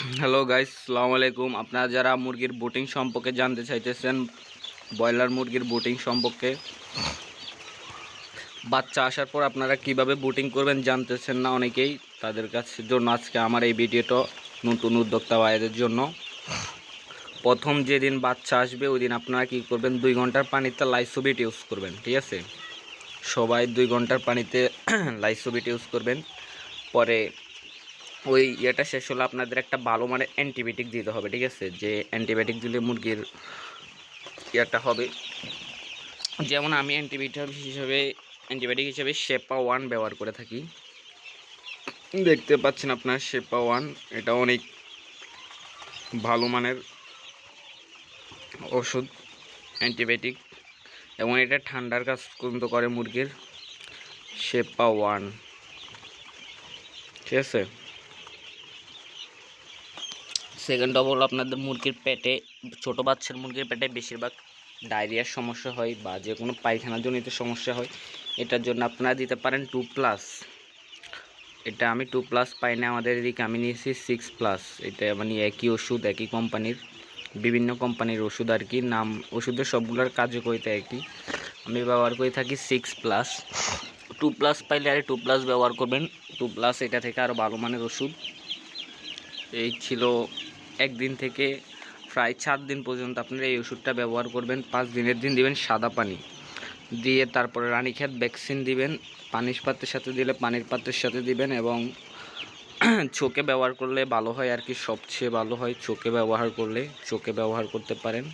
Hello guys সালামু আলাইকুম আপনারা যারা মুরগির বুটিং সম্পর্কে জানতে চাইতেছেন ব্রয়লার মুরগির বুটিং সম্পর্কে বাচ্চা আসার পর আপনারা কীভাবে বুটিং করবেন জানতেছেন না অনেকেই তাদের কাছে জন্য আজকে আমার এই ভিডিওটা নতুন উদ্যোক্তা ভাইদের জন্য প্রথম যেদিন বাচ্চা আসবে ওই দিন আপনারা কী করবেন দুই ঘণ্টার পানিতে লাইসোবিট ইউজ করবেন ঠিক আছে সবাই দুই ঘণ্টার পানিতে লাইসোবিট ইউজ করবেন পরে ওই ইয়েটা শেষ হলে আপনাদের একটা ভালো মানের অ্যান্টিবায়োটিক দিতে হবে, ঠিক আছে? যে অ্যান্টিবায়োটিক দিলে মুরগির ইয়েটা হবে। যেমন আমি অ্যান্টিবায়োটিক হিসেবে অ্যান্টিবায়োটিক হিসেবে শেপা ওয়ান ব্যবহার করে থাকি। দেখতে পাচ্ছেন আপনার শেপা ওয়ান এটা অনেক ভালো মানের ওষুধ, অ্যান্টিবায়োটিক। এবং এটা ঠান্ডার কাজ পর্যন্ত করে মুরগির শেপা ওয়ান ঠিক আছে? সেকেন্ড অফ অল আপনাদের মুরগির পেটে, ছোটো বাচ্চার মুরগির পেটে বেশিরভাগ ডায়রিয়ার সমস্যা হয় বা যে কোনো পায়খানাজনিত সমস্যা হয়, এটার জন্য আপনারা দিতে পারেন টু প্লাস এটা আমি টু প্লাস পাই না আমাদের এদিকে আমি নিয়েছি সিক্স প্লাস এটা মানে একই ওষুধ, একই কোম্পানির বিভিন্ন কোম্পানির ওষুধ আর কি। নাম, ওষুধের সবগুলোর কার্যকরিতা একই। আমি ব্যবহার করে থাকি সিক্স প্লাস টু প্লাস পাইলে আরে টু প্লাস ব্যবহার করবেন। টু প্লাস এটা থেকে আরও ভালো মানের ওষুধ। এই ছিল একদিন থেকে প্রায় চার দিন পর্যন্ত আপনারা এই ওষুধটা ব্যবহার করবেন। পাঁচ দিনের দিন দিবেন সাদা পানি। দিয়ে তারপরে রানীক্ষেত ভ্যাকসিন দিবেন, পানির পাত্রের সাথে দিলে পানির পাত্রের সাথে দিবেন এবং চোখে ব্যবহার করলে ভালো হয় আর কি, সবচেয়ে ভালো হয় চোখে ব্যবহার করলে, চোখে ব্যবহার করতে পারেন।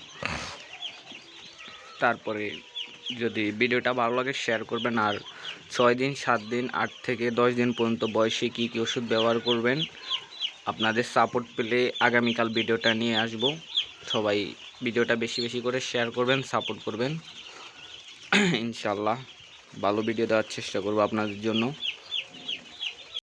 তারপরে যদি ভিডিওটা ভালো লাগে শেয়ার করবেন আর ছয় দিন, সাত দিন, আট থেকে দশ দিন পর্যন্ত বয়সে কী কী ওষুধ ব্যবহার করবেন আপনাদের সাপোর্ট পেলে আগামীকাল ভিডিওটা নিয়ে আসব। সবাই ভিডিওটা বেশি বেশি করে শেয়ার করবেন সাপোর্ট করবেন। ইনশাল্লাহ ভালো ভিডিও দেওয়ার চেষ্টা করব আপনাদের জন্য।